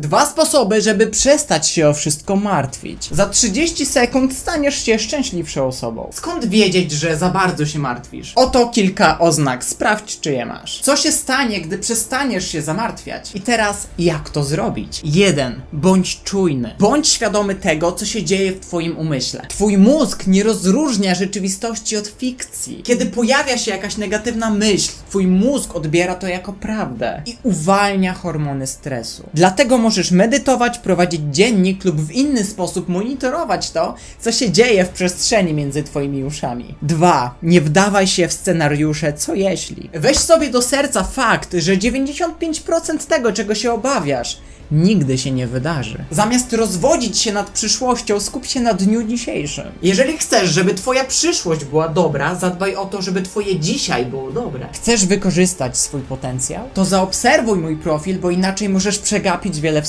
Dwa sposoby, żeby przestać się o wszystko martwić. Za 30 sekund staniesz się szczęśliwszą osobą. Skąd wiedzieć, że za bardzo się martwisz? Oto kilka oznak, sprawdź czy je masz. Co się stanie, gdy przestaniesz się zamartwiać? I teraz, jak to zrobić? 1. Bądź czujny. Bądź świadomy tego, co się dzieje w twoim umyśle. Twój mózg nie rozróżnia rzeczywistości od fikcji. Kiedy pojawia się jakaś negatywna myśl, twój mózg odbiera to jako prawdę i uwalnia hormony stresu. Dlatego możesz medytować, prowadzić dziennik lub w inny sposób monitorować to, co się dzieje w przestrzeni między twoimi uszami. 2. Nie wdawaj się w scenariusze co jeśli. Weź sobie do serca fakt, że 95% tego, czego się obawiasz, nigdy się nie wydarzy. Zamiast rozwodzić się nad przyszłością, skup się na dniu dzisiejszym. Jeżeli chcesz, żeby twoja przyszłość była dobra, zadbaj o to, żeby twoje dzisiaj było dobre. Chcesz wykorzystać swój potencjał? To zaobserwuj mój profil, bo inaczej możesz przegapić wiele